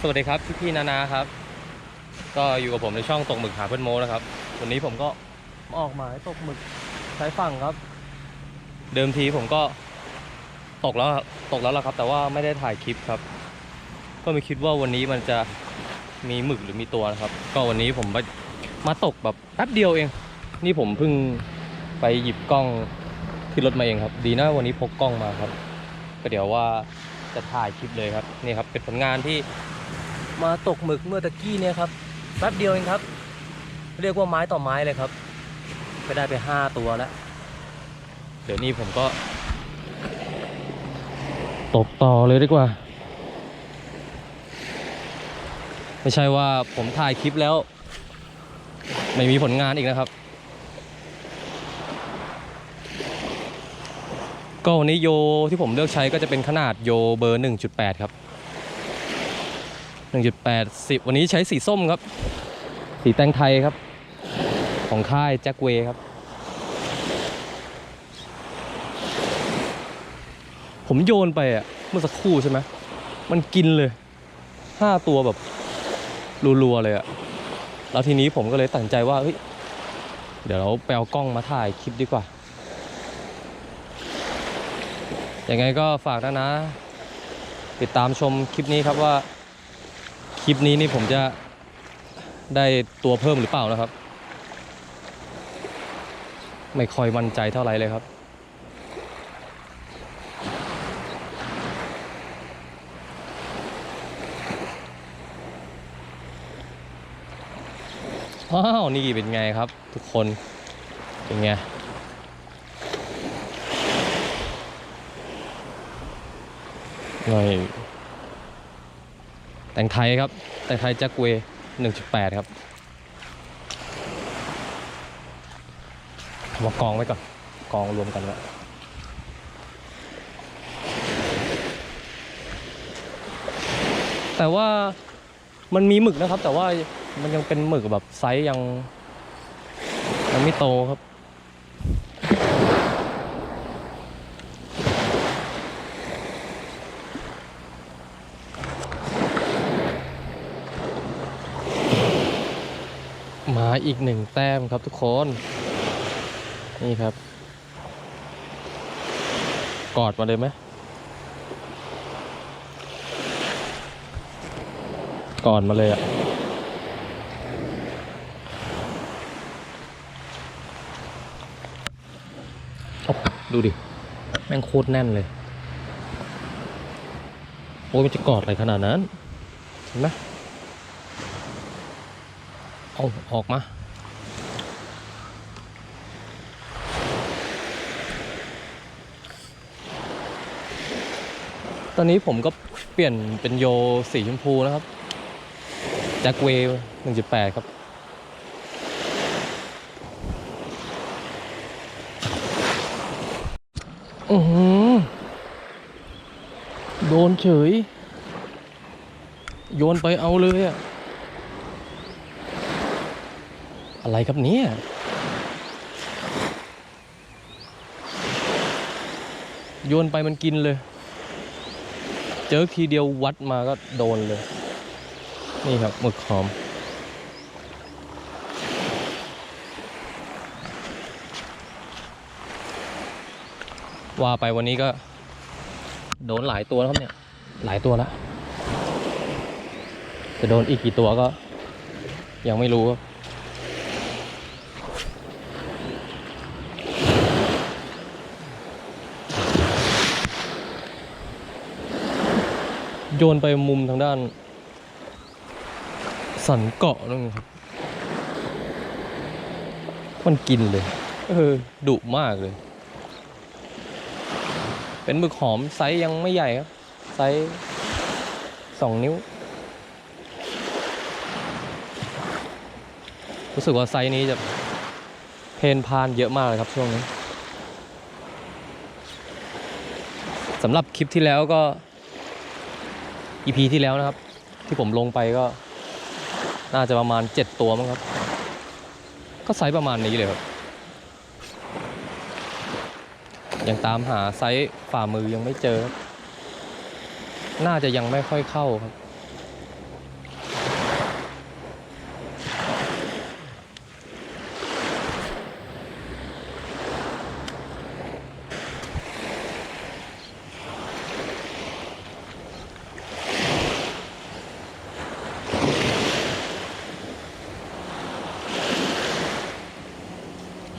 สวัสดีครับพี่พี่นานาครับ ก็อยู่กับผมในช่องตกหมึกหาเพื่อนโมนะครับ วันนี้ผมก็มออกหมายตกหมึกใช้ฝั่งครับ เดิมทีผมก็ตกแล้วตกแล้วละครับ แต่ว่าไม่ได้ถ่ายคลิปครับ ก็ไม่คิดว่าวันนี้มันจะมีหมึกหรือมีตัวนะครับ ก็วันนี้ผมมามาตกแบบแป๊บเดียวเอง นี่ผมเพิ่งไปหยิบกล้องขึ้นรถมาเองครับ ดีนะวันนี้พกกล้องมาครับ ก็เดี๋ยวว่าจะถ่ายคลิปเลยครับนี่ครับเป็นผลงานที่ มาตกหมึกเมื่อตะกี้เนี่ยครับแป๊บเดียวเองครับ เรียกว่าไม้ต่อไม้เลยครับ ไปได้ไปห้าตัวแล้ว เดี๋ยวนี้ผมก็ ตกต่อเลยดีกว่า ไม่ใช่ว่าผมถ่ายคลิปแล้ว ไม่มีผลงานอีกนะครับ ก็วันนี้โยที่ผมเลือกใช้ก็จะเป็นขนาดโยเบอร์ 1.8 ครับ 1.8 10 วันนี้ใช้สีส้มครับ สีแตงไทยครับ ของค่ายแจ็คเวย์ครับ ผมโยนไปอะเมื่อสักครู่ใช่ไหมมันกินเลยห้าตัวแบบรัวๆเลยอะแล้วทีนี้ผมก็เลยตัดใจว่าเฮ้ยเดี๋ยวเราไปเอากล้องมาถ่ายคลิปดีกว่า ยังไงก็ฝากนะนะ ติดตามชมคลิปนี้ครับว่า ลิปนี้นี่ผมจะได้ตัวเพิ่มหรือเปล่านะครับ ไม่ค่อยมั่นใจเท่าไหร่เลยครับ ว้าว นี่เป็นไงครับ ทุกคนเป็นไงหน่อย แต่งไทยครับ แต่งไทยแจ็คเวย์1.8 ครับมากองไว้ก่อน กองรวมกันไว้แต่ว่ามันมีหมึกนะครับ แต่ว่ามันยังเป็นหมึกแบบไซส์ยังยังไม่โตครับ อีกหนึ่งแต้มครับทุกคน นี่ครับ กอดมาเลยไหมกอดมาเลยอะ่ะดูดิ แม่งโคตรแน่นเลย โอ้ยมันจะกอดอะไรขนาดนั้น เห็นไหม เอาออกมาตอนนี้ผมก็เปลี่ยนเป็นโยสีชมพูนะครับแจ็คเวย์1.8 ครับอือหือโดนเฉย โยนไปเอาเลยอะ อะไรครับเนี่ย โยนไปมันกินเลย เจอทีเดียววัดมาก็โดนเลย นี่ครับหมึกหอม ว่าไปวันนี้ก็ โดนหลายตัวแล้วครับเนี่ย หลายตัวแล้วจะโดนอีกกี่ตัวก็ ยังไม่รู้ครับ โยนไปมุมทางด้าน สันเกาะนั่นครับ มันกินเลย เออดุมากเลย เป็นหมึกหอมไซส์ยังไม่ใหญ่ครับ ไซส์สองนิ้ว รู้สึกว่าไซส์นี้จะเพนพานเยอะมากเลยครับช่วงนี้สำหรับคลิปที่แล้วก็ EP ที่แล้วนะครับ ที่ผมลงไปก็ น่าจะประมาณ 7 ตัวมั้งครับ ก็ไซส์ประมาณนี้เลยครับ ยังตามหาไซส์ฝ่ามือยังไม่เจอ น่าจะยังไม่ค่อยเข้าครับ เ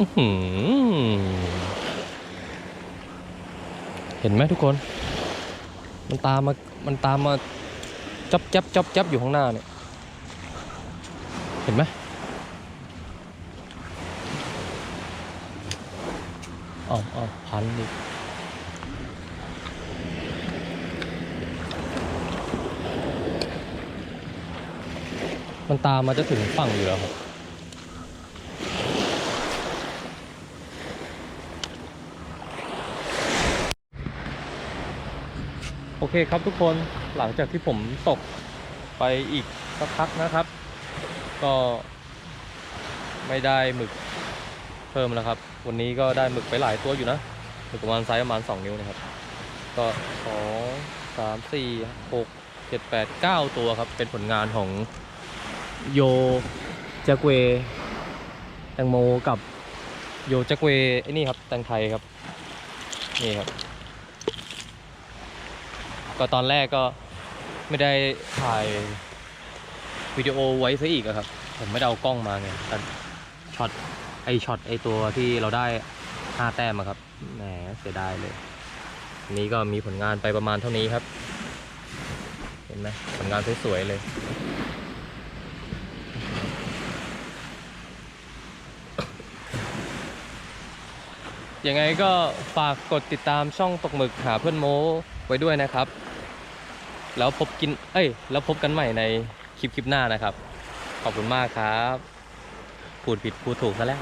ห็นไหมทุกคน มันตามมา มันตามมาจับจับจับจับอยู่ข้างหน้าเนี่ย เห็นไหมอ๋ออ๋อพันดิมันตามมาจะถึงฝั่งอยู่แล้วครับ โอเคครับทุกคนหลังจากที่ผมตกไปอีกสักพักนะครับ ก็ไม่ได้หมึกเพิ่มแล้วครับ วันนี้ก็ได้หมึกไปหลายตัวอยู่นะหมึกประมาณไซส์ประมาณ 2 นิ้วนะครับ ก็สองสามสี่หกเจ็ดแปดเก้าตัวครับ เป็นผลงานของโยแจ็คเวย์แตงโมกับโยแจ็คเวย์ไอ้นี่ครับแตงไทยครับ นี่ครับ ก็ตอนแรกก็ไม่ได้ถ่ายวิดีโอไว้ซะอีกอะครับ ผมไม่ได้เอากล้องมาไงแต่ช็อตไอช็อตไอตัวที่เราได้ห้าแต้มอะครับแหมเสียดายเลยนนี้ก็มีผลงานไปประมาณเท่านี้ครับ เห็นไหมผลงานสวยๆเลยยังไงก็ฝากกดติดตามช่องตกหมึกหาเพื่อนโม้ไว้ด้วยนะครับ แล้วพบกิน เอ้ย แล้วพบกันใหม่ในคลิปคลิปหน้านะครับ ขอบคุณมากครับ พูดผิดพูดถูกซะแล้ว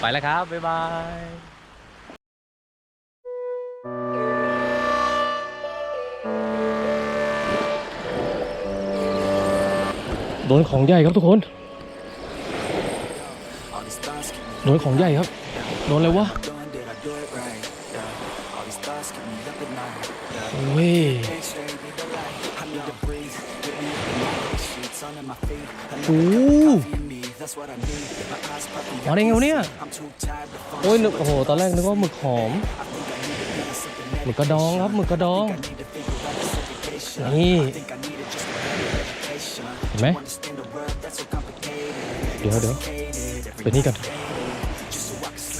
ไปแล้วครับ บ๊ายบายโดนของใหญ่ครับทุกคน โดนของใหญ่ครับ โดนอะไรวะ doing, did I โอ้มาไรเงี้ยเนี่ยโอ้ยนึกโอ้โหตอนแรกนึกว่าหมึกหอมหมึกกระดองครับหมึกกระดองนี่เห็นไหมเดี๋ยวเดี๋ยวเป็นนี่กัน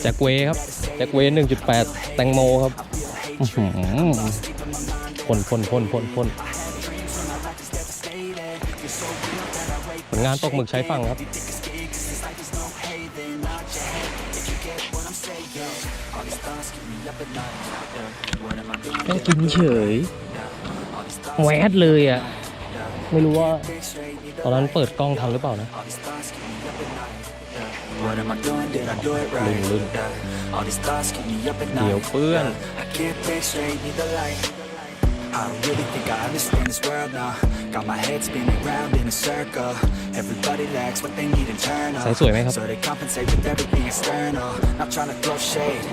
แจ็คเวครับแจ็คเวหนึ่งจุดแปดแตงโมครับพ่นพ่นพ่นพ่นพ่น งานตกหมึกใช้ฝั่งครับแม่งกินเฉยแวดเลยอะ ไม่รู้ว่า ตอนนั้นเปิดกล้องทันหรือเปล่านะ What am I doing? Did I do it right? Lưng, lưng. Yeah. All these thoughts keep me up at night. เดี๋ยวเปื้อน I can't think straight, need the light. I don't really think I understand this world now. Got my head spinning round in a circle. Everybody lacks what they need internal. สายสวยไหมครับ So they compensate with everything external. Not trying to throw shade,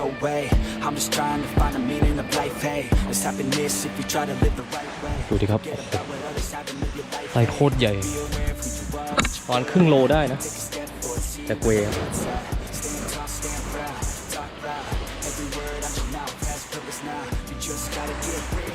no way. I'm just trying to find the meaning of life. Hey, there's happiness if you try to live the right way. ดูดิครับ Forget about what others have and live your life. ไซโคตรใหญ่ Be aware of who you are, what you ประมาณครึ่งโลได้นะ take a step forward, see แจ็คเวย์ครับ